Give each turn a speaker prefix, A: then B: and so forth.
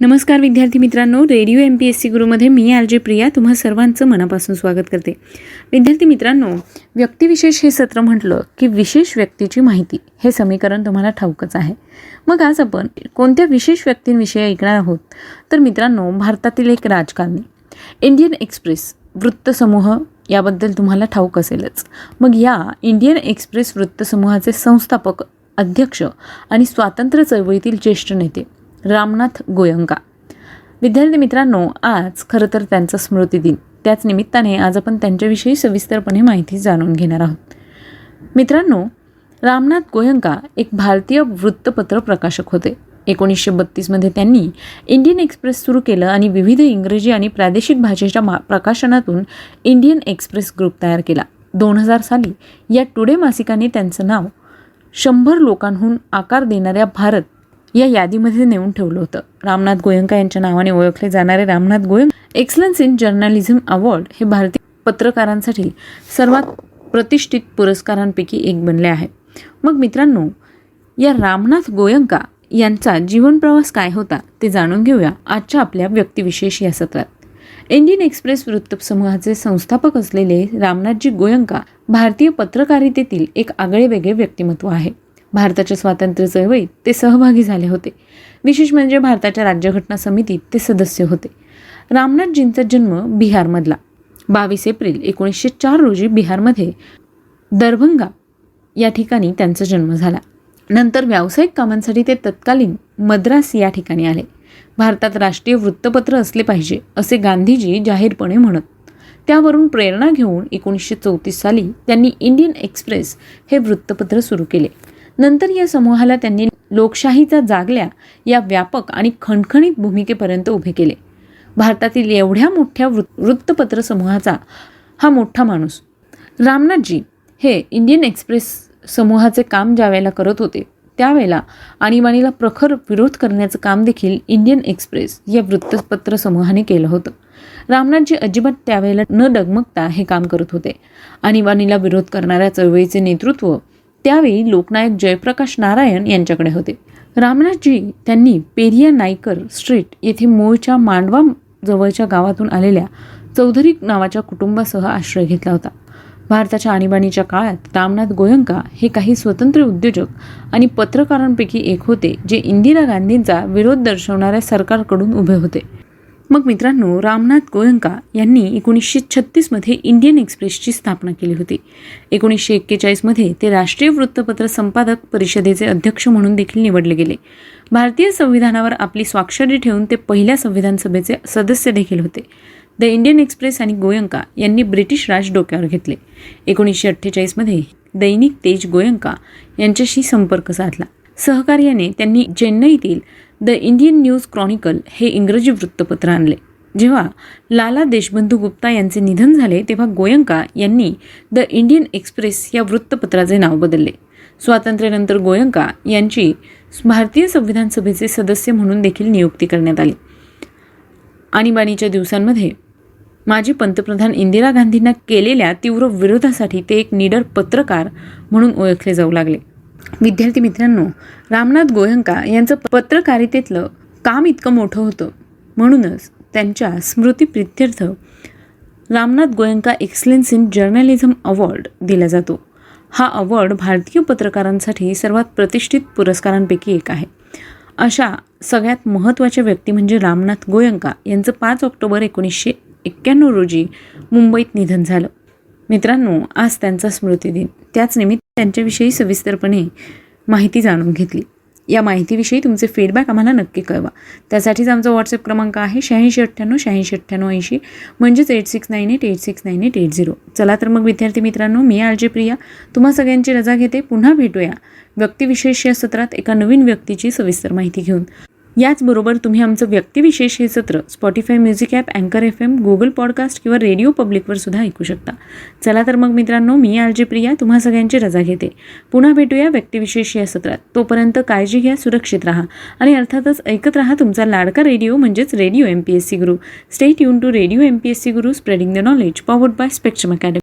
A: नमस्कार विद्यार्थी मित्रांनो radio M P S C गुरुमध्ये मी आर जे प्रिया तुम्हा सर्वांचं मनापासून स्वागत करते. विद्यार्थी मित्रांनो व्यक्तिविशेष हे सत्र म्हटलं की विशेष व्यक्तीची माहिती हे समीकरण तुम्हाला ठाऊकच आहे. मग आज आपण कोणत्या विशेष व्यक्तींविषयी ऐकणार आहोत? तर मित्रांनो भारतातील एक राजकारणी इंडियन एक्सप्रेस वृत्तसमूह याबद्दल तुम्हाला ठाऊक असेलच. मग या इंडियन एक्सप्रेस वृत्तसमूहाचे संस्थापक अध्यक्ष आणि स्वातंत्र्य चळवळीतील ज्येष्ठ नेते रामनाथ गोयंका. विद्यार्थी मित्रांनो आज खरं तर त्यांचा स्मृतिदिन त्याच निमित्ताने आज आपण त्यांच्याविषयी सविस्तरपणे माहिती जाणून घेणार आहोत. मित्रांनो रामनाथ गोयंका एक भारतीय वृत्तपत्र प्रकाशक होते. एकोणीसशे बत्तीसमध्ये त्यांनी इंडियन एक्सप्रेस सुरू केलं आणि विविध इंग्रजी आणि प्रादेशिक भाषेच्या मा प्रकाशनातून इंडियन एक्सप्रेस ग्रुप तयार केला. दोन हजार साली या टुडे मासिकाने त्यांचं नाव शंभर लोकांहून आकार देणाऱ्या भारत या यादीमध्ये नेऊन ठेवलं होतं. रामनाथ गोयंका यांच्या नावाने ओळखले जाणारे Ramnath Goenka excellence in journalism award हे भारतीय पत्रकारांसाठी सर्वात प्रतिष्ठित पुरस्कारांपैकी एक बनले आहे. मग मित्रांनो या रामनाथ गोयंका यांचा जीवनप्रवास काय होता ते जाणून घेऊया आजच्या आपल्या व्यक्तिविशेष या सत्रात. इंडियन एक्सप्रेस वृत्तसमूहाचे संस्थापक असलेले रामनाथजी गोयंका भारतीय पत्रकारितेतील एक आगळेवेगळे व्यक्तिमत्व आहे. भारताच्या स्वातंत्र्य चळवळीत ते सहभागी झाले होते. विशेष म्हणजे भारताच्या राज्यघटना समितीत ते सदस्य होते. रामनाथजींचा जन्म बिहारमधला. बावीस एप्रिल एकोणीसशे चार रोजी बिहारमध्ये दरभंगा या ठिकाणी त्यांचा जन्म झाला. नंतर व्यावसायिक कामांसाठी ते तत्कालीन मद्रास या ठिकाणी आले. भारतात राष्ट्रीय वृत्तपत्र असले पाहिजे असे गांधीजी जाहीरपणे म्हणत. त्यावरून प्रेरणा घेऊन एकोणीसशे चौतीस साली त्यांनी इंडियन एक्सप्रेस हे वृत्तपत्र सुरू केले. नंतर या समूहाला त्यांनी लोकशाहीचा जागल्या या व्यापक आणि खणखणीत भूमिकेपर्यंत उभे केले. भारतातील एवढ्या मोठ्या वृ वृत्तपत्र समूहाचा हा मोठा माणूस. रामनाथजी हे इंडियन एक्सप्रेस समूहाचे काम ज्यावेळेला करत होते त्यावेळेला आणीबाणीला प्रखर विरोध करण्याचं काम देखील इंडियन एक्सप्रेस या वृत्तपत्र समूहाने केलं होतं. रामनाथजी अजिबात त्यावेळेला न डगमगता हे काम करत होते. आणीबाणीला विरोध करणाऱ्या चळवळीचे नेतृत्व त्यावेळी लोकनायक जयप्रकाश नारायण यांच्याकडे होते. रामनाथजी त्यांनी पेरिया नायकर स्ट्रीट येथे मूळच्या मांडवा जवळच्या गावातून आलेल्या चौधरी नावाच्या कुटुंबासह आश्रय घेतला होता. भारताच्या आणीबाणीच्या काळात रामनाथ गोयंका हे काही स्वतंत्र उद्योजक आणि पत्रकारांपैकी एक होते जे इंदिरा गांधींचा विरोध दर्शवणाऱ्या सरकारकडून उभे होते. मग मित्रांनो रामनाथ गोयंका यांनी एकोणीसशे छत्तीसमध्ये इंडियन एक्सप्रेसची स्थापना केली होती. एकोणीसशे एक्केचाळीसमध्ये ते राष्ट्रीय वृत्तपत्र संपादक परिषदेचे अध्यक्ष म्हणून देखील निवडले गेले. भारतीय संविधानावर आपली स्वाक्षरी ठेवून ते पहिल्या संविधान सभेचे सदस्य देखील होते. द इंडियन एक्सप्रेस आणि गोयंका यांनी ब्रिटिश राज डोक्यावर घेतले. एकोणीसशे अठ्ठेचाळीसमध्ये दैनिक तेज गोयंका यांच्याशी संपर्क साधला. सहकार्याने त्यांनी चेन्नईतील द इंडियन न्यूज क्रॉनिकल हे इंग्रजी वृत्तपत्र आणले. जेव्हा लाला देशबंधू गुप्ता यांचे निधन झाले तेव्हा गोयंका यांनी द इंडियन एक्सप्रेस या वृत्तपत्राचे नाव बदलले. स्वातंत्र्यानंतर गोयंका यांची भारतीय संविधान सभेचे सदस्य म्हणून देखील नियुक्ती करण्यात आली. आणीबाणीच्या दिवसांमध्ये माजी पंतप्रधान इंदिरा गांधींना केलेल्या तीव्र विरोधासाठी ते एक निडर पत्रकार म्हणून ओळखले जाऊ लागले. विद्यार्थी मित्रांनो रामनाथ गोयंका यांचं पत्रकारितेतलं काम इतकं मोठं होतं. म्हणूनच त्यांच्या स्मृतीप्रित्यर्थ Ramnath Goenka excellence in journalism award दिला जातो. हा अवॉर्ड भारतीय पत्रकारांसाठी सर्वात प्रतिष्ठित पुरस्कारांपैकी एक आहे. अशा सगळ्यात महत्त्वाच्या व्यक्ती म्हणजे रामनाथ गोयंका यांचं पाच ऑक्टोबर एकोणीसशे एक्क्याण्णव रोजी मुंबईत निधन झालं. मित्रांनो आज त्यांचा स्मृतिदिन त्याच निमित्त त्यांच्याविषयी सविस्तरपणे माहिती जाणून घेतली. या माहितीविषयी तुमचे फीडबॅक आम्हाला नक्की कळवा. त्यासाठीच आमचा व्हॉट्सअप क्रमांक आहे शहाऐंशी अठ्ठ्याण्णव शहाऐंशी अठ्ठ्याण्णव ऐंशी म्हणजेच eight six nine eight eight six nine eight eight zero चला तर मग विद्यार्थी मित्रांनो मी आलजे प्रिया. तुम्हा सगळ्यांची रजा घेते. पुन्हा भेटूया. व्यक्तिविशेष या सत्रात एका नवीन व्यक्तीची सविस्तर माहिती घेऊन. याचबरोबर तुम्ही आमचं व्यक्तिविशेष हे सत्र स्पॉटीफाय म्युझिक ॲप अँकर एफ एम गुगल पॉडकास्ट किंवा रेडिओ पब्लिकवर सुद्धा ऐकू शकता. चला तर मग मित्रांनो मी आलजी प्रिया तुम्हा सगळ्यांची रजा घेते. पुन्हा भेटूया व्यक्तिविशेष या सत्रात. तोपर्यंत काळजी घ्या सुरक्षित राहा आणि अर्थातच ऐकत राहा तुमचा लाडका रेडिओ म्हणजेच radio M P S C Guru stay युन to radio M P S C Guru spreading the knowledge powered by Spectrum Academy